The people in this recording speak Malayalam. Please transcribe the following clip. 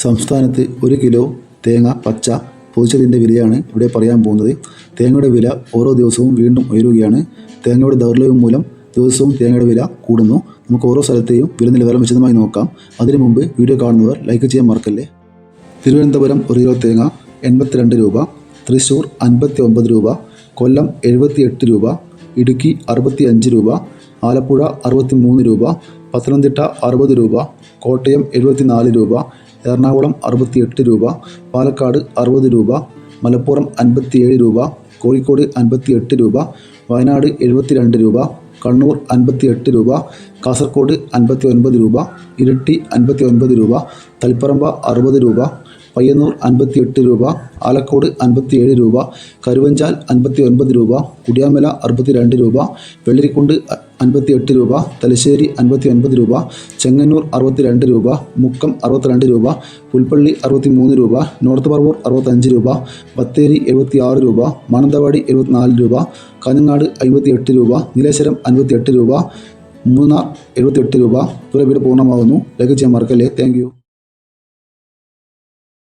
സംസ്ഥാനത്ത് ഒരു കിലോ തേങ്ങ പച്ച പൊതിച്ചതിന്റെ വിലയാണ് ഇവിടെ പറയാൻ പോകുന്നത്. തേങ്ങയുടെ വില ഓരോ ദിവസവും വീണ്ടും ഉയരുകയാണ്. തേങ്ങയുടെ ദൗർലഭ്യം മൂലം ദിവസവും തേങ്ങയുടെ വില കൂടുന്നു. നമുക്ക് ഓരോ സ്ഥലത്തെയും വില നിലവാരം വിശദമായി നോക്കാം. അതിനു മുമ്പ് വീഡിയോ കാണുന്നവർ ലൈക്ക് ചെയ്യാൻ മറക്കല്ലേ? തിരുവനന്തപുരം ഒരു കിലോ തേങ്ങ എൺപത്തിരണ്ട് രൂപ. തൃശ്ശൂർ അൻപത്തി ഒമ്പത് രൂപ. കൊല്ലം എഴുപത്തി എട്ട് രൂപ. ഇടുക്കി അറുപത്തി അഞ്ച് രൂപ. ആലപ്പുഴ അറുപത്തി മൂന്ന് രൂപ. പത്തനംതിട്ട അറുപത് രൂപ കോട്ടയം എഴുപത്തി നാല് രൂപ എറണാകുളം അറുപത്തി എട്ട് രൂപ പാലക്കാട് അറുപത് രൂപ മലപ്പുറം അൻപത്തിയേഴ് രൂപ കോഴിക്കോട് അൻപത്തി എട്ട് രൂപ വയനാട് എഴുപത്തി രണ്ട് രൂപ കണ്ണൂർ അൻപത്തി എട്ട് രൂപ കാസർഗോഡ് അൻപത്തി ഒൻപത് രൂപ ഇരിട്ടി അൻപത്തി ഒൻപത് രൂപ തളിപ്പറമ്പ അറുപത് രൂപ പയ്യന്നൂർ അൻപത്തി എട്ട് രൂപ ആലക്കോട് അൻപത്തിയേഴ് രൂപ കരുവഞ്ചാൽ അൻപത്തി ഒൻപത് രൂപ കുടിയാമല അറുപത്തി രണ്ട് രൂപ വെള്ളരിക്കുണ്ട് അൻപത്തി എട്ട് രൂപ തലശ്ശേരി അൻപത്തി ഒൻപത് രൂപ ചെങ്ങന്നൂർ അറുപത്തി രണ്ട് രൂപ മുക്കം അറുപത്തിരണ്ട് രൂപ പുൽപ്പള്ളി അറുപത്തി മൂന്ന് രൂപ നോർത്ത് പറവൂർ അറുപത്തഞ്ച് രൂപ ബത്തേരി എഴുപത്തി ആറ് രൂപ മാനന്തവാടി എഴുപത്തിനാല് രൂപ കാഞ്ഞങ്ങാട് അമ്പത്തി എട്ട് രൂപ നീലേശ്വരം അൻപത്തി എട്ട് രൂപ മൂന്നാർ എഴുപത്തി എട്ട് രൂപ. തുറവീട് വീട് പൂർണമാകുന്നു. ചെയ്യാൻ മറക്കല്ലേ. താങ്ക്